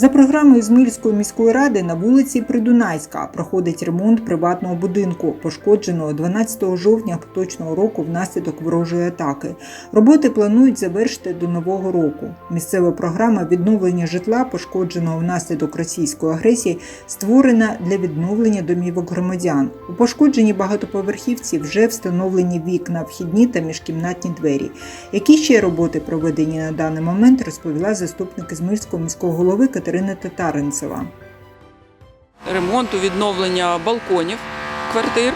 За програмою Змільської міської ради на вулиці Придунайська проходить ремонт приватного будинку, пошкодженого 12 жовтня поточного року внаслідок ворожої атаки. Роботи планують завершити до нового року. Місцева програма відновлення житла, пошкодженого внаслідок російської агресії, створена для відновлення домівок громадян. У пошкодженій багатоповерхівці вже встановлені вікна, вхідні та міжкімнатні двері. Які ще роботи проведені на даний момент, розповіла заступник Ізмирського міського голови Катерина Татаринцева. ремонту, відновлення балконів квартир.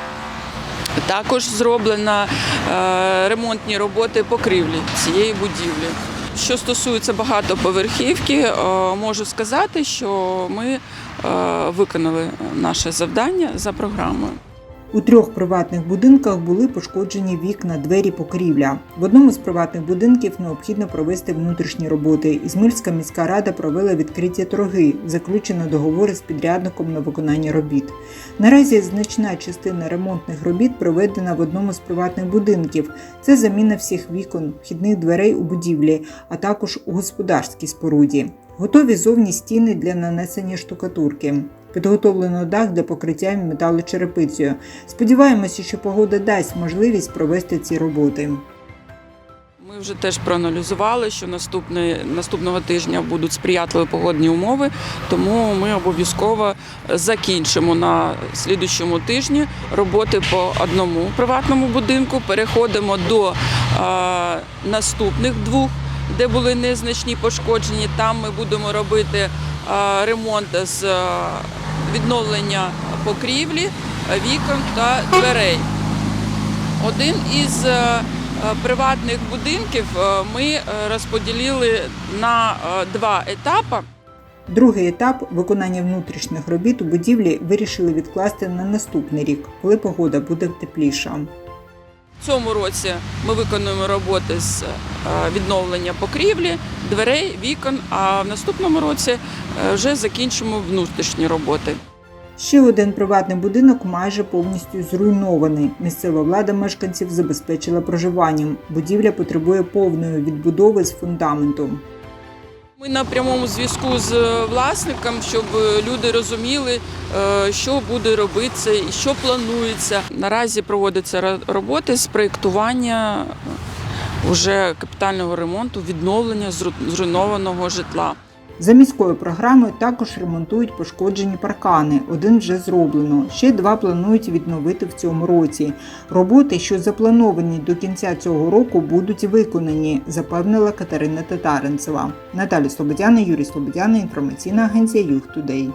Також зроблено е, ремонтні роботи покрівлі цієї будівлі. Що стосується багатоповерхівки, е, можу сказати, що ми е, виконали наше завдання за програмою. У трьох приватних будинках були пошкоджені вікна, двері, покрівля. В одному з приватних будинків необхідно провести внутрішні роботи. Ізмирська міська рада провела відкриті торги, заключено договори з підрядником на виконання робіт. Наразі значна частина ремонтних робіт проведена в одному з приватних будинків. Це заміна всіх вікон, вхідних дверей у будівлі, а також у господарській споруді. Готові зовні стіни для нанесення штукатурки. Підготовлено дах для покриття металочерепицею. Сподіваємося, що погода дасть можливість провести ці роботи. Ми вже теж проаналізували, що наступного тижня будуть сприятливі погодні умови, тому ми обов'язково закінчимо на слідущому тижні роботи по одному приватному будинку. Переходимо до е, наступних двох, де були незначні пошкоджені. Там ми будемо робити е, ремонт з е, відновлення покрівлі, вікон та дверей. Один із е, приватних будинків е, ми е, розподілили на два етапи. Другий етап виконання внутрішніх робіт у будівлі вирішили відкласти на наступний рік, коли погода буде тепліша. Цьому році ми виконуємо роботи з е, відновлення покрівлі, дверей, вікон. А в наступному році е, вже закінчимо внутрішні роботи. Ще один приватний будинок майже повністю зруйнований. Місцева влада мешканців забезпечила проживанням. Будівля потребує повної відбудови з фундаментом. Ми на прямому зв'язку з е, власником, щоб е, люди розуміли, е, що буде робитися і що планується. Наразі проводяться ро- роботи з проєктування вже капітального ремонту, відновлення зруйнованого житла. За міською програмою також ремонтують пошкоджені паркани. Один вже зроблено. Ще два планують відновити в цьому році. Роботи, що заплановані до кінця цього року, будуть виконані, запевнила Катерина Татаринцева. Наталя Слободяна, Юрій Слободяна, інформаційна агенція Юг Тудей.